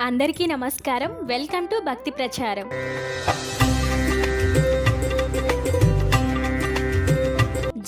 అందరికీ నమస్కారం. Welcome to భక్తి ప్రచారం.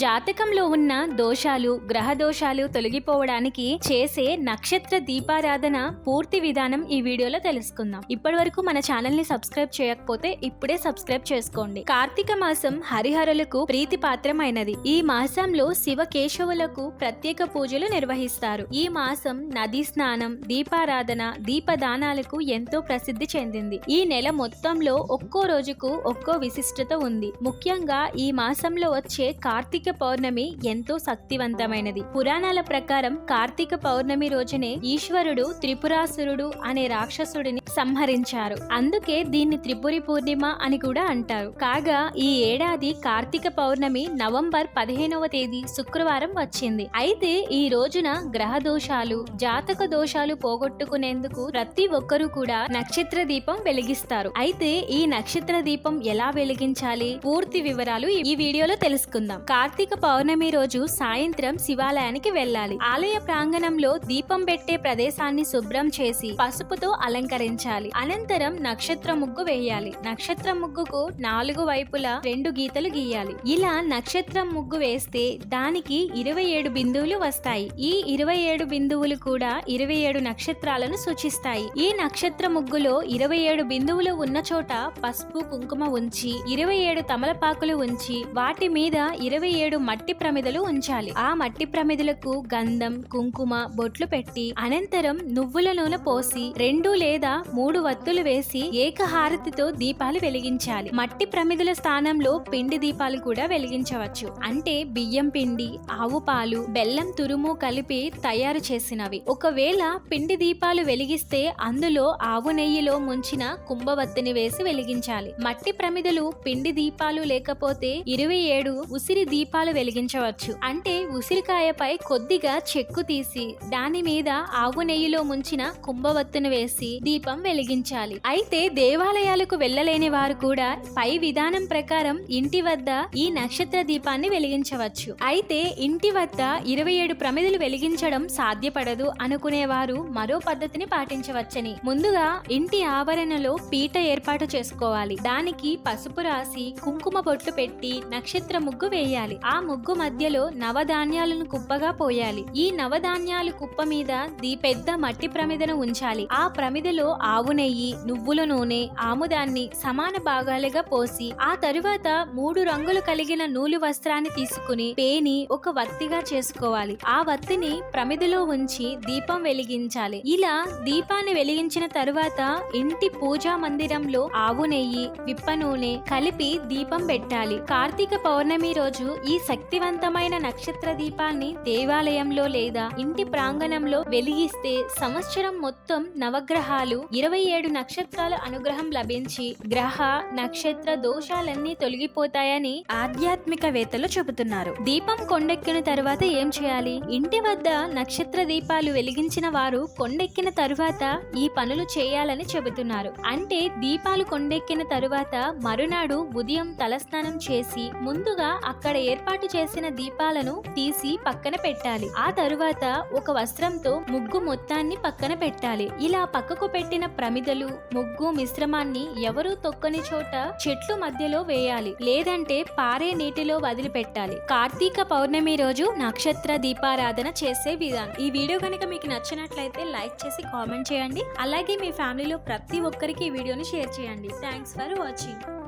జాతకంలో ఉన్న దోషాలు గ్రహ దోషాలు తొలగిపోవడానికి చేసే నక్షత్ర దీపారాధన పూర్తి విధానం ఈ వీడియోలో తెలుసుకుందాం. ఇప్పటి వరకు మన ఛానల్ని సబ్స్క్రైబ్ చేయకపోతే ఇప్పుడే సబ్స్క్రైబ్ చేసుకోండి. కార్తీక మాసం హరిహరులకు ప్రీతి పాత్రమైనది ఈ మాసంలో శివ కేశవులకు ప్రత్యేక పూజలు నిర్వహిస్తారు. ఈ మాసం నదీ స్నానం దీపారాధన దీపదానాలకు ఎంతో ప్రసిద్ధి చెందింది. ఈ నెల మొత్తంలో ఒక్కో రోజుకు ఒక్కో విశిష్టత ఉంది. ముఖ్యంగా ఈ మాసంలో వచ్చే కార్తీక పౌర్ణమి ఎంతో శక్తివంతమైనది. పురాణాల ప్రకారం కార్తీక పౌర్ణమి రోజునే ఈశ్వరుడు త్రిపురాసురుడు అనే రాక్షసుడిని సంహరించారు. అందుకే దీన్ని త్రిపురి పూర్ణిమ అని కూడా అంటారు. కాగా ఈ ఏడాది కార్తీక పౌర్ణమి నవంబర్ పదిహేనవ తేదీ శుక్రవారం వచ్చింది. అయితే ఈ రోజున గ్రహ దోషాలు జాతక దోషాలు పోగొట్టుకునేందుకు ప్రతి ఒక్కరూ కూడా నక్షత్ర దీపం వెలిగిస్తారు. అయితే ఈ నక్షత్ర దీపం ఎలా వెలిగించాలి? పూర్తి వివరాలు ఈ వీడియోలో తెలుసుకుందాం. కార్తీక పౌర్ణమి రోజు సాయంత్రం శివాలయానికి వెళ్ళాలి. ఆలయ ప్రాంగణంలో దీపం పెట్టే ప్రదేశాన్ని శుభ్రం చేసి పసుపుతో అలంకరించాలి. అనంతరం నక్షత్ర ముగ్గు వేయాలి. నక్షత్ర ముగ్గుకు నాలుగు వైపులా రెండు గీతలు గీయాలి. ఇలా నక్షత్రం ముగ్గు వేస్తే దానికి ఇరవై ఏడు బిందువులు వస్తాయి. ఈ ఇరవై ఏడు బిందువులు కూడా ఇరవై ఏడు నక్షత్రాలను సూచిస్తాయి. ఈ నక్షత్ర ముగ్గులో ఇరవై ఏడు బిందువులు ఉన్న చోట పసుపు కుంకుమ ఉంచి ఇరవై ఏడు తమలపాకులు ఉంచి వాటి మీద ఇరవై ఏడు మట్టి ప్రమిదలు ఉంచాలి. ఆ మట్టి ప్రమిదలకు గంధం కుంకుమ బొట్లు పెట్టి అనంతరం నువ్వుల నూనె పోసి రెండు లేదా మూడు వత్తులు వేసి ఏకహారతితో దీపాలు వెలిగించాలి. మట్టి ప్రమిదల స్థానంలో పిండి దీపాలు కూడా వెలిగించవచ్చు. అంటే బియ్యం పిండి ఆవు పాలు బెల్లం తురుము కలిపి తయారు చేసినవి. ఒకవేళ పిండి దీపాలు వెలిగిస్తే అందులో ఆవు నెయ్యిలో ముంచిన కుంభవత్తిని వేసి వెలిగించాలి. మట్టి ప్రమిదలు పిండి దీపాలు లేకపోతే ఇరవై ఏడు ఉసిరి దీపాలు వెలిగించవచ్చు. అంటే ఉసిరికాయపై కొద్దిగా చెక్కు తీసి దాని మీద ఆవు నెయ్యిలో ముంచిన కుంభవత్తును వేసి దీపం వెలిగించాలి. అయితే దేవాలయాలకు వెళ్ళలేని వారు కూడా పై విధానం ప్రకారం ఇంటి వద్ద ఈ నక్షత్ర దీపాన్ని వెలిగించవచ్చు. అయితే ఇంటి వద్ద ఇరవై ఏడు ప్రమిదలు వెలిగించడం సాధ్యపడదు అనుకునేవారు మరో పద్ధతిని పాటించవచ్చని. ముందుగా ఇంటి ఆవరణలో పీట ఏర్పాటు చేసుకోవాలి. దానికి పసుపు రాసి కుంకుమ బొట్లు పెట్టి నక్షత్ర ముగ్గు వేయాలి. ఆ ఆ ముగ్గు మధ్యలో నవధాన్యాలను కుప్పగా పోయాలి. ఈ నవధాన్యాలు కుప్ప మీద ది పెద్ద మట్టి ప్రమిదను ఉంచాలి. ఆ ప్రమిదలో ఆవు నెయ్యి నువ్వుల నూనె ఆముదాన్ని సమాన భాగాలుగా పోసి ఆ తరువాత మూడు రంగులు కలిగిన నూలు వస్త్రాన్ని తీసుకుని పేని ఒక వత్తిగా చేసుకోవాలి. ఆ వత్తిని ప్రమిదలో ఉంచి దీపం వెలిగించాలి. ఇలా దీపాన్ని వెలిగించిన తరువాత ఇంటి పూజా మందిరంలో ఆవు నెయ్యి విప్ప నూనె కలిపి దీపం పెట్టాలి. కార్తీక పౌర్ణమి రోజు ఈ శక్తివంతమైన నక్షత్ర దీపాన్ని దేవాలయంలో లేదా ఇంటి ప్రాంగణంలో వెలిగిస్తే సంవత్సరం మొత్తం నవగ్రహాలు ఇరవై ఏడు నక్షత్రాల అనుగ్రహం లభించి గ్రహ నక్షత్ర దోషాలన్నీ తొలగిపోతాయని ఆధ్యాత్మికవేత్తలు చెబుతున్నారు. దీపం కొండెక్కిన తర్వాత ఏం చేయాలి? ఇంటి వద్ద నక్షత్ర దీపాలు వెలిగించిన వారు కొండెక్కిన తరువాత ఈ పనులు చేయాలని చెబుతున్నారు. అంటే దీపాలు కొండెక్కిన తరువాత మరునాడు ఉదయం తలస్నానం చేసి ముందుగా అక్కడ ఏర్పాటు ఏర్పాటు చేసిన దీపాలను తీసి పక్కన పెట్టాలి. ఆ తరువాత ఒక వస్త్రంతో ముగ్గు మొత్తాన్ని పక్కన పెట్టాలి. ఇలా పక్కకు పెట్టిన ప్రమిదలు ముగ్గు మిశ్రమాన్ని ఎవరూ తొక్కని చోట చెట్లు మధ్యలో వేయాలి. లేదంటే పారే నీటిలో వదిలిపెట్టాలి. కార్తీక పౌర్ణమి రోజు నక్షత్ర దీపారాధన చేసే విధానం. ఈ వీడియో కనుక మీకు నచ్చినట్లయితే లైక్ చేసి కామెంట్ చేయండి. అలాగే మీ ఫ్యామిలీలో ప్రతి ఒక్కరికి ఈ వీడియోని షేర్ చేయండి. Thanks for watching.